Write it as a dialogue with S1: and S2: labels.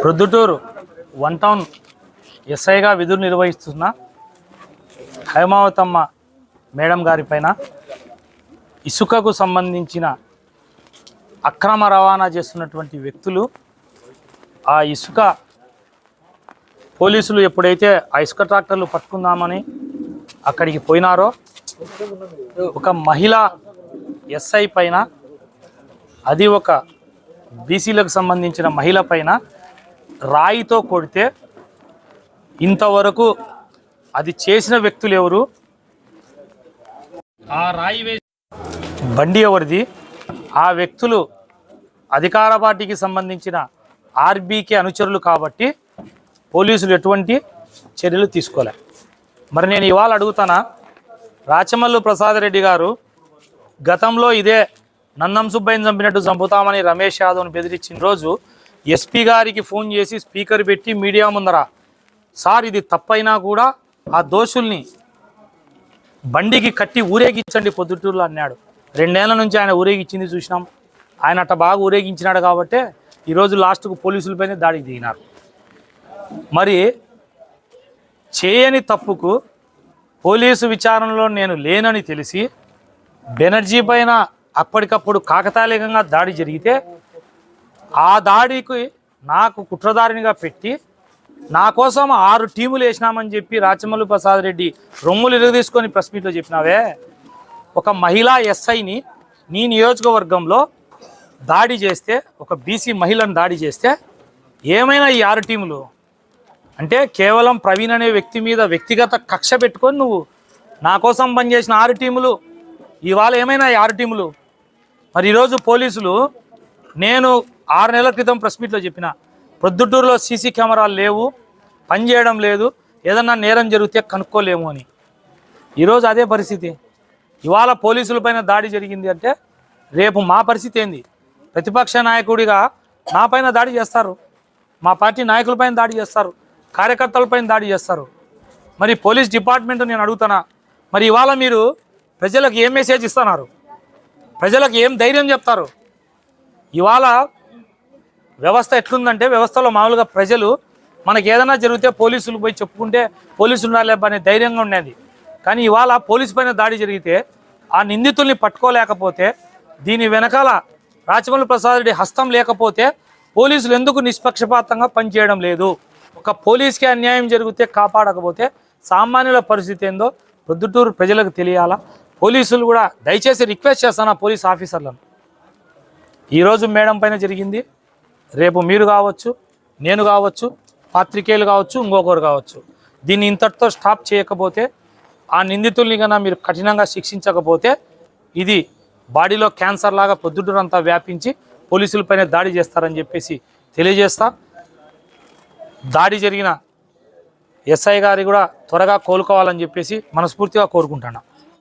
S1: Proddatur one town ఎస్ఐగా విధులు నిర్వహిస్తున్న Haimavathamma madam గారి పైన ఇసుకకు సంబంధించిన అక్రమ రవాణా చేస్తున్నటువంటి వ్యక్తులు ఆ ఇసుక పోలీసులు ఎప్పుడైతే ఆ ఇసుక ట్రాక్టర్లు పట్టుకుందామని అక్కడికి పోయినారో ఒక మహిళ ఎస్ఐ పైన అది ఒక బీసీలకు సంబంధించిన మహిళ పైన రాయితో కొడితే ఇంతవరకు అది చేసిన వ్యక్తులు ఎవరు? ఆ రాయి వేసి బండి ఎవరిది? ఆ వ్యక్తులు అధికార పార్టీకి సంబంధించిన ఆర్బీకి అనుచరులు కాబట్టి పోలీసులు ఎటువంటి చర్యలు తీసుకోలే. మరి నేను ఇవాళ అడుగుతానా? రాచమల్లు ప్రసాద్ రెడ్డి గారు గతంలో ఇదే నందం సుబ్బయ్యని చంపినట్టు చంపుతామని రమేష్ యాదవ్ని బెదిరించిన రోజు ఎస్పీ గారికి ఫోన్ చేసి స్పీకర్ పెట్టి మీడియా ముందర సార్ ఇది తప్పైనా కూడా ఆ దోషుల్ని బండికి కట్టి ఊరేగించండి పొద్దుటూరులో అన్నాడు. రెండేళ్ళ నుంచి ఆయన ఊరేగించింది చూసినాం. ఆయన అట్ట బాగా ఊరేగించినాడు కాబట్టే ఈరోజు లాస్ట్కు పోలీసులపైనే దాడికి దిగినారు. మరి చేయని తప్పుకు పోలీసు విచారణలో నేను లేనని తెలిసి బెనర్జీ పైన అప్పటికప్పుడు కాకతాళీయంగా దాడి జరిగితే ఆ దాడికి నాకు కుట్రదారినిగా పెట్టి నా కోసం ఆరు టీములు వేసినామని చెప్పి రాచమల్లు ప్రసాద్ రెడ్డి రొమ్ములు ఇరగదీసుకొని ప్రెస్ మీట్లో చెప్పినావే. ఒక మహిళా ఎస్ఐని నీ నియోజకవర్గంలో దాడి చేస్తే ఒక బీసీ మహిళను దాడి చేస్తే ఏమైనా ఈ ఆరు టీములు? అంటే కేవలం ప్రవీణ్ అనే వ్యక్తి మీద వ్యక్తిగత కక్ష పెట్టుకొని నువ్వు నా కోసం పనిచేసిన ఆరు టీములు ఇవాళ ఏమైనా ఈ ఆరు టీములు? మరి ఈరోజు పోలీసులు నేను ఆరు నెలల క్రితం ప్రెస్ మీట్లో చెప్పిన ప్రొద్దుటూరులో సీసీ కెమెరాలు లేవు పనిచేయడం లేదు ఏదన్నా నేరం జరిగితే కనుక్కోలేము అని. ఈరోజు అదే పరిస్థితి. ఇవాళ పోలీసులపైన దాడి జరిగింది అంటే రేపు మా పరిస్థితి ఏంది? ప్రతిపక్ష నాయకుడిగా నా పైన దాడి చేస్తారు. మా పార్టీ నాయకులపైన దాడి చేస్తారు. కార్యకర్తలపైన దాడి చేస్తారు. మరి పోలీస్ డిపార్ట్మెంట్ నేను అడుగుతానా? మరి ఇవాళ మీరు ప్రజలకు ఏం మెసేజ్ ఇస్తున్నారు? ప్రజలకు ఏం ధైర్యం చెప్తారు? ఇవాళ వ్యవస్థ ఎట్లుందంటే వ్యవస్థలో మామూలుగా ప్రజలు మనకి ఏదైనా జరిగితే పోలీసులు పోయి చెప్పుకుంటే పోలీసులు ఉండాలి అనే ధైర్యంగా ఉండేది. కానీ ఇవాళ పోలీసు పైన దాడి జరిగితే ఆ నిందితుల్ని పట్టుకోలేకపోతే దీని వెనకాల రాచమల్లి ప్రసాద్ రెడ్డి హస్తం లేకపోతే పోలీసులు ఎందుకు నిష్పక్షపాతంగా పనిచేయడం లేదు? ఒక పోలీస్కి అన్యాయం జరిగితే కాపాడకపోతే సామాన్యుల పరిస్థితి ఏందో ప్రొద్దుటూరు ప్రజలకు తెలియాలా? పోలీసులు కూడా దయచేసి రిక్వెస్ట్ చేస్తాను ఆ పోలీస్ ఆఫీసర్లను. ఈరోజు మేడం పైన జరిగింది. రేపు మీరు కావచ్చు నేను కావచ్చు పాత్రికేయులు కావచ్చు ఇంకొకరు కావచ్చు. దీన్ని ఇంతటితో స్టాప్ చేయకపోతే ఆ నిందితుల్ని కన్నా మీరు కఠినంగా శిక్షించకపోతే ఇది బాడీలో క్యాన్సర్ లాగా పొద్దుటూరంతా వ్యాపించి పోలీసులపైన దాడి చేస్తారని చెప్పేసి తెలియజేస్తా. దాడి జరిగిన ఎస్ఐ గారి కూడా త్వరగా కోలుకోవాలని చెప్పేసి మనస్ఫూర్తిగా కోరుకుంటున్నాం.